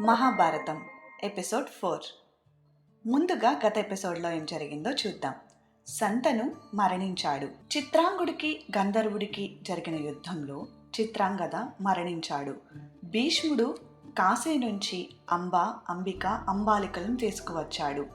Mahabharatam episode four. ముందుగా గత ఎపిసోడ్లో ఏం జరిగిందో చూద్దాం. సంతను మరణించాడు. చిత్రాంగుడికి గంధర్వుడికి జరిగిన యుద్ధంలో చిత్రాంగద మరణించాడు. భీష్ముడు కాశీ నుంచి అంబ అంబిక అంబాలికలను తీసుకువచ్చాడు.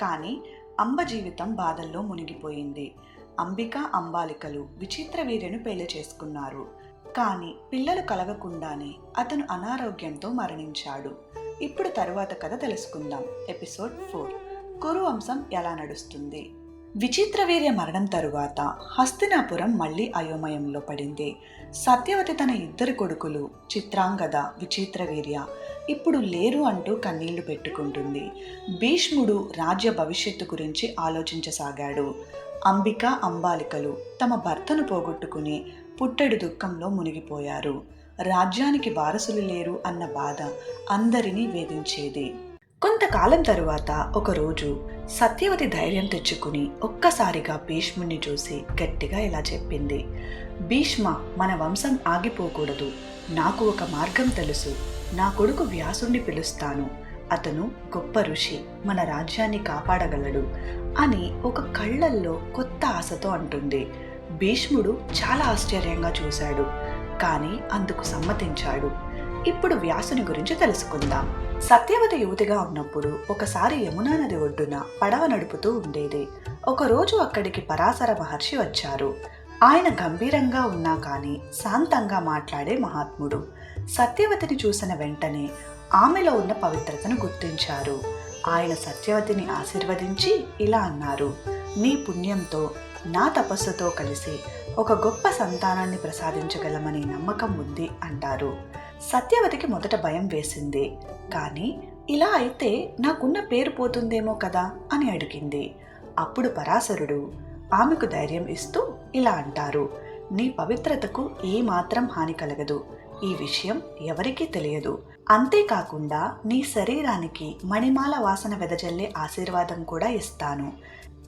కానీ అంబ జీవితం బాధల్లో మునిగిపోయింది. అంబిక అంబాలికలు విచిత్ర వీర్యను పెళ్ళి చేసుకున్నారు. కానీ పిల్లలు కలగకుండానే అతను అనారోగ్యంతో మరణించాడు. ఇప్పుడు తరువాత కథ తెలుసుకుందాం. Episode four. కురు వంశం ఎలా నడుస్తుంది? విచిత్రవీర్య మరణం తరువాత హస్తినాపురం మళ్ళీ అయోమయంలో పడింది. సత్యవతి తన ఇద్దరు కొడుకులు చిత్రాంగద విచిత్రవీర్య ఇప్పుడు లేరు అంటూ కన్నీళ్ళు పెట్టుకుంటుంది. భీష్ముడు రాజ్య భవిష్యత్తు గురించి ఆలోచించసాగాడు. అంబిక అంబాలికలు తమ భర్తను పోగొట్టుకుని పుట్టెడు దుఃఖంలో మునిగిపోయారు. రాజ్యానికి వారసులు లేరు అన్న బాధ అందరినీ వేధించేది. కొంతకాలం తరువాత ఒకరోజు సత్యవతి ధైర్యం తెచ్చుకుని ఒక్కసారిగా భీష్ముణ్ణి చూసి గట్టిగా ఇలా చెప్పింది. భీష్మ మన వంశం ఆగిపోకూడదు. నాకు ఒక మార్గం తెలుసు. నా కొడుకు వ్యాసుణ్ణి పిలుస్తాను. అతను గొప్ప ఋషి. మన రాజ్యాన్ని కాపాడగలడు అని ఒక కళ్ళల్లో కొత్త ఆశతో అంటుంది. భీష్ముడు చాలా ఆశ్చర్యంగా చూశాడు కానీ అందుకు సమ్మతించాడు. ఇప్పుడు వ్యాసుని గురించి తెలుసుకుందాం. సత్యవతి యువతిగా ఉన్నప్పుడు ఒకసారి యమునా నది ఒడ్డున పడవ నడుపుతూ ఉండేది. ఒకరోజు అక్కడికి పరాశర మహర్షి వచ్చారు. ఆయన గంభీరంగా ఉన్నా కానీ శాంతంగా మాట్లాడే మహాత్ముడు. సత్యవతిని చూసిన వెంటనే ఆమెలో ఉన్న పవిత్రతను గుర్తించారు. ఆయన సత్యవతిని ఆశీర్వదించి ఇలా అన్నారు నీ పుణ్యంతో నా తపస్సుతో కలిసి ఒక గొప్ప సంతానాన్ని ప్రసాదించగలమని నమ్మకం ఉంది అంటారు. సత్యవతికి మొదట భయం వేసింది. కానీ ఇలా అయితే నాకున్న పేరు పోతుందేమో కదా అని అడిగింది. అప్పుడు పరాశరుడు ఆమెకు ధైర్యం ఇస్తూ ఇలా అంటారు నీ పవిత్రతకు ఏమాత్రం హాని కలగదు. ఈ విషయం ఎవరికీ తెలియదు. అంతేకాకుండా నీ శరీరానికి మణిమాల వాసన వెదజల్లే ఆశీర్వాదం కూడా ఇస్తాను.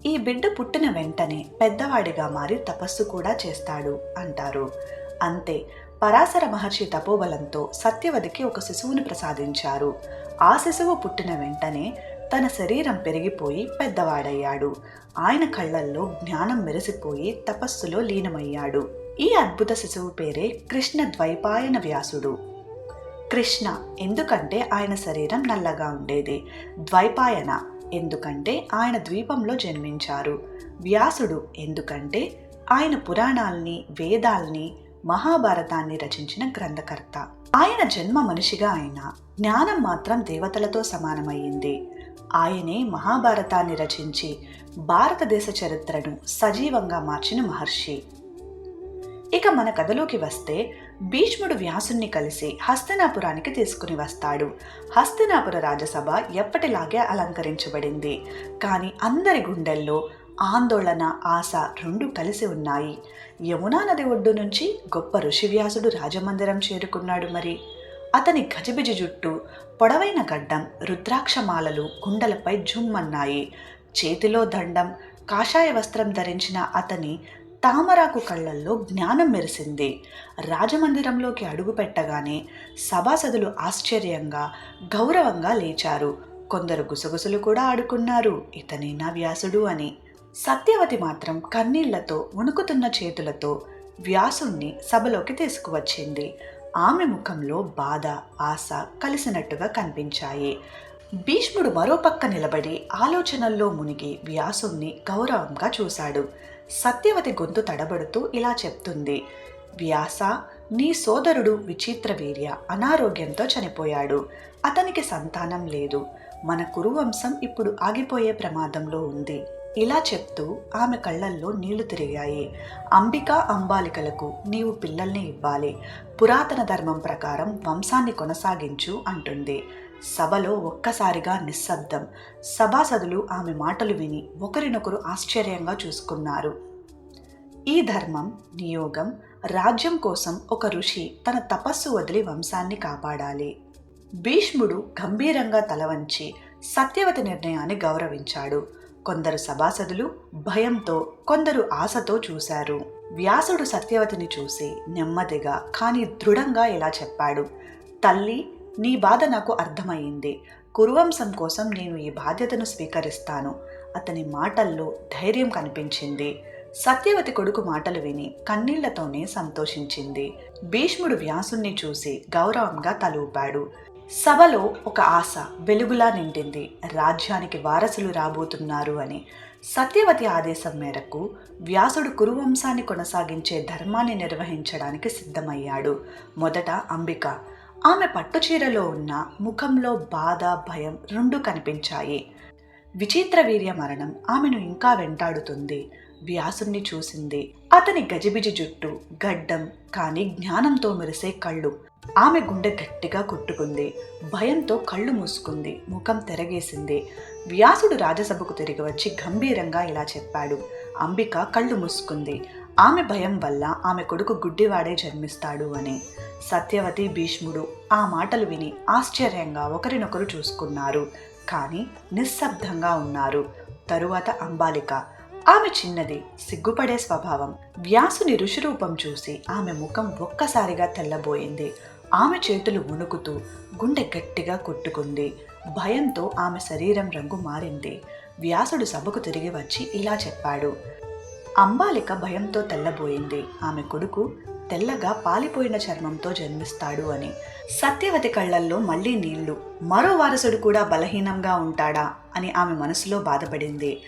ఈ బిడ్డ పుట్టిన వెంటనే పెద్దవాడిగా మారి తపస్సు కూడా చేస్తాడు అంటారు. అంతే పరాశర మహర్షి తపోబలంతో సత్యవతికి ఒక శిశువుని ప్రసాదించారు. ఆ శిశువు పుట్టిన వెంటనే తన శరీరం పెరిగిపోయి పెద్దవాడయ్యాడు. ఆయన కళ్ళల్లో జ్ఞానం మెరిసిపోయి తపస్సులో లీనమయ్యాడు. ఈ అద్భుత శిశువు పేరే కృష్ణ ద్వైపాయన వ్యాసుడు. కృష్ణ ఎందుకంటే ఆయన శరీరం నల్లగా ఉండేది. ద్వైపాయన ఎందుకంటే ఆయన ద్వీపంలో జన్మించారు. వ్యాసుడు ఎందుకంటే ఆయన పురాణాల్ని వేదాల్ని మహాభారతాన్ని రచించిన గ్రంథకర్త. ఆయన జన్మ మనిషిగా అయిన జ్ఞానం మాత్రం దేవతలతో సమానమయ్యింది. ఆయనే మహాభారతాన్ని రచించి భారతదేశ చరిత్రను సజీవంగా మార్చిన మహర్షి. ఇక మన కథలోకి వస్తే భీష్ముడు వ్యాసుణ్ణి కలిసి హస్తినాపురానికి తీసుకుని వస్తాడు. హస్తినాపుర రాజసభ ఎప్పటిలాగే అలంకరించబడింది. కానీ అందరి గుండెల్లో ఆందోళన ఆశ రెండు కలిసి ఉన్నాయి. యమునా నది ఒడ్డు నుంచి గొప్ప ఋషివ్యాసుడు రాజమందిరం చేరుకున్నాడు మరి. అతని గజిబిజి జుట్టు పొడవైన గడ్డం రుద్రాక్షమాలలు గుండెలపై జుమ్మన్నాయి. చేతిలో దండం కాషాయ వస్త్రం ధరించిన అతని తామరాకు కళ్ళల్లో జ్ఞానం మెరిసింది. రాజమందిరంలోకి అడుగుపెట్టగానే సభాసదులు ఆశ్చర్యంగా గౌరవంగా లేచారు. కొందరు గుసగుసలు కూడా ఆడుకున్నారు. ఇతనేనా వ్యాసుడు అని. సత్యవతి మాత్రం కన్నీళ్ళతో వణుకుతున్న చేతులతో వ్యాసుణ్ణి సభలోకి తీసుకువచ్చింది. ఆమె ముఖంలో బాధ ఆశ కలిసినట్టుగా కనిపించాయి. భీష్ముడు మరోపక్క నిలబడి ఆలోచనల్లో మునిగి వ్యాసుణ్ణి గౌరవంగా చూశాడు. సత్యవతి గొంతు తడబడుతూ ఇలా చెప్తుంది. వ్యాస నీ సోదరుడు విచిత్ర వీర్య అనారోగ్యంతో చనిపోయాడు. అతనికి సంతానం లేదు. మన కురువంశం ఇప్పుడు ఆగిపోయే ప్రమాదంలో ఉంది. ఇలా చెప్తూ ఆమె కళ్ళల్లో నీళ్ళు తిరిగాయి. అంబిక అంబాలికలకు నీవు పిల్లల్ని ఇవ్వాలి. పురాతన ధర్మం ప్రకారం వంశాన్ని కొనసాగించు అంటుంది. సభలో ఒక్కసారిగా నిశ్శబ్దం. సభాసదులు ఆమె మాటలు విని ఒకరినొకరు ఆశ్చర్యంగా చూసుకున్నారు. ఈ ధర్మం నియోగం రాజ్యం కోసం ఒక ఋషి తన తపస్సు వదిలి వంశాన్ని కాపాడాలి. భీష్ముడు గంభీరంగా తలవంచి సత్యవతి నిర్ణయాన్ని గౌరవించాడు. కొందరు సభాసదులు భయంతో కొందరు ఆశతో చూశారు. వ్యాసుడు సత్యవతిని చూసి నెమ్మదిగా కానీ దృఢంగా ఇలా చెప్పాడు. తల్లి నీ బాధ నాకు అర్థమయ్యింది. కురువంశం కోసం నేను ఈ బాధ్యతను స్వీకరిస్తాను. అతని మాటల్లో ధైర్యం కనిపించింది. సత్యవతి కొడుకు మాటలు విని కన్నీళ్ళతోనే సంతోషించింది. భీష్ముడు వ్యాసుణ్ణి చూసి గౌరవంగా తలూపాడు. సభలో ఒక ఆశ వెలుగులా నిండింది. రాజ్యానికి వారసులు రాబోతున్నారు అని. సత్యవతి ఆదేశం మేరకు వ్యాసుడు కురువంశాన్ని కొనసాగించే ధర్మాన్ని నిర్వహించడానికి సిద్ధమయ్యాడు. మొదట అంబిక ఆమె పట్టుచీరలో ఉన్న ముఖంలో బాధ భయం రెండు కనిపించాయి. విచిత్ర వీర్య మరణం ఆమెను ఇంకా వెంటాడుతుంది. వ్యాసుణ్ణి చూసింది. అతని గజిబిజి జుట్టు గడ్డం కానీ జ్ఞానంతో మెరిసే కళ్ళు. ఆమె గుండె గట్టిగా కొట్టుకుంది. భయంతో కళ్ళు మూసుకుంది. ముఖం తెరగేసింది. వ్యాసుడు రాజసభకు తిరిగి వచ్చి గంభీరంగా ఇలా చెప్పాడు. అంబిక కళ్ళు మూసుకుంది. ఆమె భయం వల్ల ఆమె కొడుకు గుడ్డివాడే జన్మిస్తాడు అని సత్యవతి భీష్ముడు ఆ మాటలు విని ఆశ్చర్యంగా ఒకరినొకరు చూసుకున్నారు. కానీ నిశ్శబ్దంగా ఉన్నారు. తరువాత అంబాలిక ఆమె చిన్నది సిగ్గుపడే స్వభావం. వ్యాసుని ఋషిరూపం చూసి ఆమె ముఖం ఒక్కసారిగా తెల్లబోయింది. ఆమె చేతులు వణుకుతూ గుండె గట్టిగా కొట్టుకుంది. భయంతో ఆమె శరీరం రంగు మారింది. వ్యాసుడు సభకు తిరిగి వచ్చి ఇలా చెప్పాడు. అంబాలిక భయంతో తెల్లబోయింది. ఆమె కొడుకు తెల్లగా పాలిపోయిన చర్మంతో జన్మిస్తాడు అని. సత్యవతి కళ్ళల్లో మళ్ళీ నీళ్ళు. మరో వారసుడు కూడా బలహీనంగా ఉంటాడా అని ఆమె మనసులో బాధపడింది.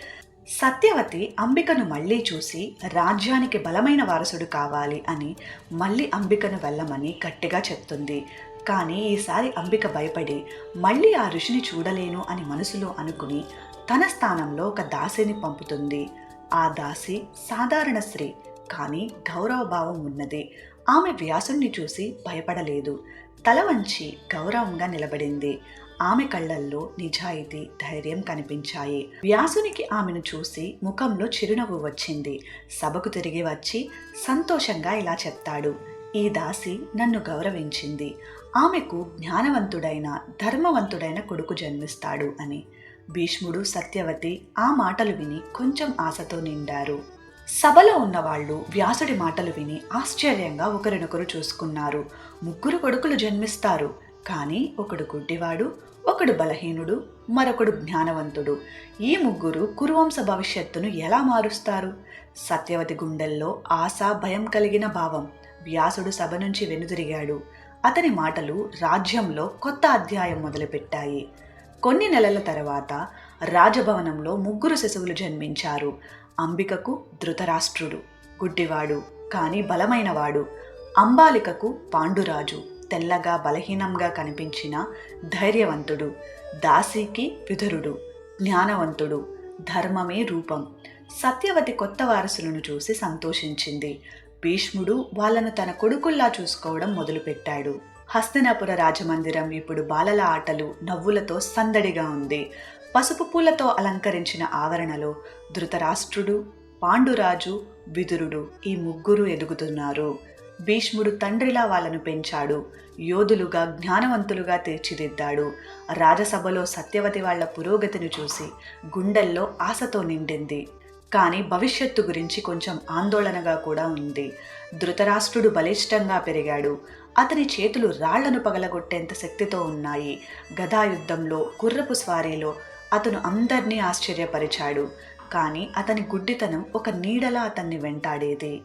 సత్యవతి అంబికను మళ్ళీ చూసి రాజ్యానికి బలమైన వారసుడు కావాలి అని మళ్ళీ అంబికను వెళ్ళమని గట్టిగా చెప్తుంది. కానీ ఈసారి అంబిక భయపడి మళ్ళీ ఆ ఋషిని చూడలేను అని మనసులో అనుకుని తన స్థానంలో ఒక దాసిని పంపుతుంది. ఆ దాసి సాధారణ స్త్రీ కానీ గౌరవభావం ఉన్నది. ఆమె వ్యాసుణ్ణి చూసి భయపడలేదు. తల వంచి గౌరవంగా నిలబడింది. ఆమె కళ్ళల్లో నిజాయితీ ధైర్యం కనిపించాయి. వ్యాసునికి ఆమెను చూసి ముఖంలో చిరునవ్వు వచ్చింది. సభకు తిరిగి వచ్చి సంతోషంగా ఇలా చెప్తాడు. ఈ దాసి నన్ను గౌరవించింది. ఆమెకు జ్ఞానవంతుడైన ధర్మవంతుడైన కొడుకు జన్మిస్తాడు అని. భీష్ముడు సత్యవతి ఆ మాటలు విని కొంచెం ఆశతో నిండారు. సభలో ఉన్నవాళ్ళు వ్యాసుడి మాటలు విని ఆశ్చర్యంగా ఒకరినొకరు చూసుకున్నారు. ముగ్గురు కొడుకులు జన్మిస్తారు. కానీ ఒకడు గుడ్డివాడు ఒకడు బలహీనుడు మరొకడు జ్ఞానవంతుడు. ఈ ముగ్గురు కురువంశ భవిష్యత్తును ఎలా మారుస్తారు? సత్యవతి గుండెల్లో ఆశ భయం కలిగిన భావం వ్యాసుడు సభ నుంచి వెనుదిరిగాడు. అతని మాటలు రాజ్యంలో కొత్త అధ్యాయం మొదలుపెట్టాయి. కొన్ని నెలల తర్వాత రాజభవనంలో ముగ్గురు శిశువులు జన్మించారు. అంబికకు ధృతరాష్ట్రుడు గుడ్డివాడు కానీ బలమైనవాడు. అంబాలికకు పాండురాజు తెల్లగా బలహీనంగా కనిపించిన ధైర్యవంతుడు. దాసీకి విధురుడు జ్ఞానవంతుడు ధర్మమే రూపం. సత్యవతి కొత్త వారసులను చూసి సంతోషించింది. భీష్ముడు వాళ్ళను తన కొడుకుల్లా చూసుకోవడం మొదలుపెట్టాడు. హస్తినాపుర రాజమందిరం ఇప్పుడు బాలల ఆటలు నవ్వులతో సందడిగా ఉంది. పసుపు పూలతో అలంకరించిన ఆవరణలో ధృతరాష్ట్రుడు పాండురాజు విదురుడు ఈ ముగ్గురు ఎదుగుతున్నారు. భీష్ముడు తండ్రిలా వాళ్ళను పెంచాడు. యోధులుగా జ్ఞానవంతులుగా తీర్చిదిద్దాడు. రాజసభలో సత్యవతి వాళ్ళ పురోగతిని చూసి గుండెల్లో ఆశతో నిండింది. కానీ భవిష్యత్తు గురించి కొంచెం ఆందోళనగా కూడా ఉంది. ధృతరాష్ట్రుడు బలిష్టంగా పెరిగాడు. అతని చేతులు రాళ్ళను పగలగొట్టేంత శక్తితో ఉన్నాయి. గదాయుద్ధంలో గుర్రపు స్వారీలో అతను అందర్నీ ఆశ్చర్యపరిచాడు. కానీ అతని గుడ్డితనం ఒక నీడలా అతన్ని వెంటాడేది.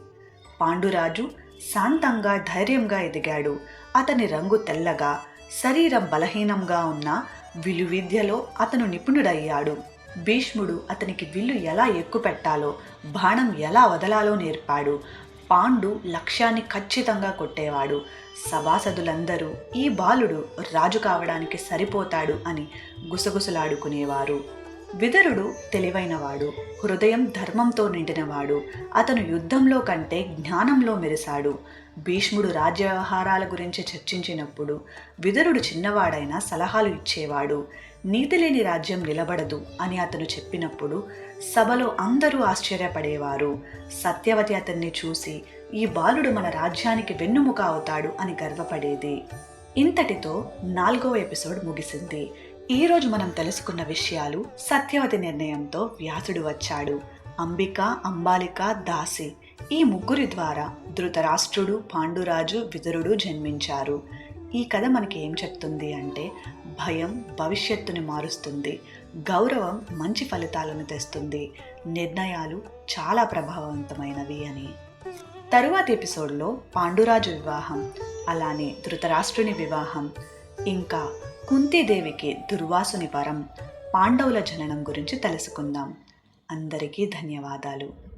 పాండురాజు శాంతంగా ధైర్యంగా ఎదిగాడు. అతని రంగు తెల్లగా శరీరం బలహీనంగా ఉన్న విలువిద్యలో అతను నిపుణుడయ్యాడు. భీష్ముడు అతనికి విల్లు ఎలా ఎక్కుపెట్టాలో బాణం ఎలా వదలాలో నేర్పాడు. పాండు లక్ష్యాన్ని ఖచ్చితంగా కొట్టేవాడు. సభాసదులందరూ ఈ బాలుడు రాజు కావడానికి సరిపోతాడు అని గుసగుసలాడుకునేవారు. విదరుడు తెలివైనవాడు హృదయం ధర్మంతో నిండినవాడు. అతను యుద్ధంలో కంటే జ్ఞానంలో మెరిశాడు. భీష్ముడు రాజ్య వ్యవహారాల గురించి చర్చించినప్పుడు విదరుడు చిన్నవాడైనా సలహాలు ఇచ్చేవాడు. నీతి లేని రాజ్యం నిలబడదు అని అతను చెప్పినప్పుడు సభలో అందరూ ఆశ్చర్యపడేవారు. సత్యవతి అతన్ని చూసి ఈ బాలుడు మన రాజ్యానికి వెన్నుముక అవుతాడు అని గర్వపడేది. ఇంతటితో నాలుగవ ఎపిసోడ్ ముగిసింది. ఈరోజు మనం తెలుసుకున్న విషయాలు సత్యవతి నిర్ణయంతో వ్యాసుడు వచ్చాడు. అంబిక అంబాలిక దాసి ఈ ముగ్గురి ద్వారా ధృతరాష్ట్రుడు పాండురాజు విదురుడు జన్మించారు. ఈ కథ మనకి ఏం చెప్తుంది అంటే భయం భవిష్యత్తుని మారుస్తుంది. గౌరవం మంచి ఫలితాలను తెస్తుంది. నిర్ణయాలు చాలా ప్రభావవంతమైనవి అని. తరువాతి ఎపిసోడ్లో పాండురాజు వివాహం అలానే ధృతరాష్ట్రుని వివాహం ఇంకా కుంతీదేవికి దుర్వాసుని వరం పాండవుల జననం గురించి తెలుసుకుందాం. అందరికీ ధన్యవాదాలు.